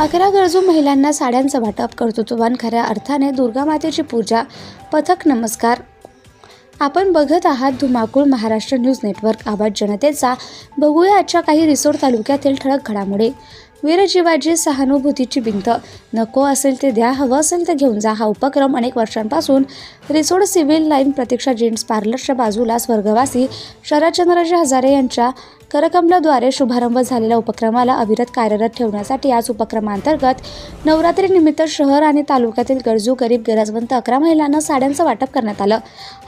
अकरा गरजू महिलांना साड्यांचं वाटप कर्तृत्ववान खऱ्या अर्थाने दुर्गा मातेची पूजा पथक नमस्कार. आपण बघत आहात धुमाकूळ महाराष्ट्र न्यूज नेटवर्क आवाज जनतेचा. बघूया आजच्या काही रिसोड तालुक्यातील ठळक घडामोडी. वीरजीवाची सहानुभूतीची भिंत. नको असेल ते द्या हवं असेल ते घेऊन जा. हा उपक्रम अनेक वर्षांपासून Risod civil line Pratiksha gents पार्लरच्या बाजूला स्वर्गवासी शरदचंद्रजी हजारे यांच्या करकमलद्वारे शुभारंभ झालेल्या उपक्रमाला अविरत कार्यरत ठेवण्यासाठी आज उपक्रमांतर्गत नवरात्रीनिमित्त शहर आणि तालुक्यातील गरजू गरीब गरजवंत अकरा महिलांना साड्यांचं वाटप करण्यात आलं.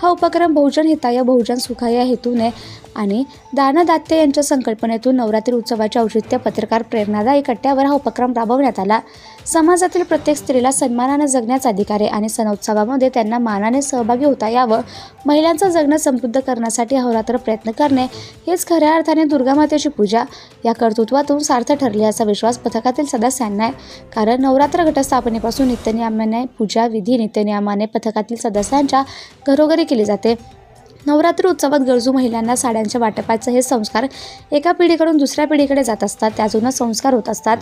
हा उपक्रम बहुजन हिताय बहुजन सुखाय या हेतूने आणि दानदात्य यांच्या संकल्पनेतून नवरात्री उत्सवाच्या औचित्य पत्रकार प्रेरणादायी कट्ट्यावर हा उपक्रम राबवण्यात आला. समाजातील प्रत्येक स्त्रीला सन्मानाने जगण्याचा अधिकार आहे आणि सणोत्सवामध्ये त्यांना मानाने सहभागी होता यावं महिलांचं जगणं समृद्ध करण्यासाठी अहोरात्र प्रयत्न करणे हेच खऱ्या अर्थाने दुर्गामातेची पूजा या कर्तृत्वातून सार्थ ठरले असा विश्वास पथकातील सदस्यांना आहे. कारण नवरात्र घटस्थापनेपासून नित्यनियमाने पूजा विधी नित्यनियमाने पथकातील सदस्यांच्या घरोघरी केली जाते. नवरात्र उत्सवात गरजू महिलांना साड्यांच्या वाटपाचे हे संस्कार एका पिढीकडून दुसऱ्या पिढीकडे जात असतात. त्यातूनच संस्कार होत असतात.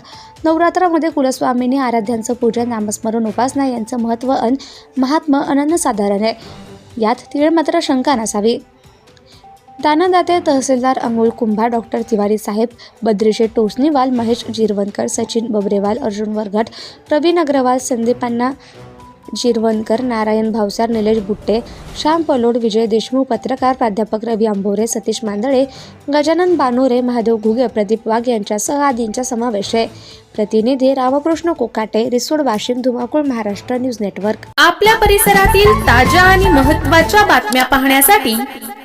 नवरात्रामध्ये कुलस्वामिनी आराध्यांचं पूजन नामस्मरण उपासना यांचं महत्त्व अन महात्म अनन्यसाधारण आहे. यात तीळ मात्र शंका नसावी. दानदाते तहसीलदार अमोल कुंभा डॉक्टर तिवारी साहेब बद्रीशे टोसनीवाल महेश जिरवणकर सचिन बबरेवाल अर्जुन वरघट प्रवीण अग्रवाल संदीपांना जिरवणकर नारायण भावसार निलेश बुट्टे श्याम पलोड विजय देशमुख पत्रकार प्राध्यापक रवी आंभोरे सतीश मांदळे गजानन बानोरे महादेव घुगे प्रदीप वाघ यांच्यासह आदींचा समावेश आहे. प्रतिनिधी रामकृष्ण कोकाटे रिसोड वाशिम धुमाकूळ महाराष्ट्र न्यूज नेटवर्क. आपल्या परिसरातील ताज्या आणि महत्त्वाच्या बातम्या पाहण्यासाठी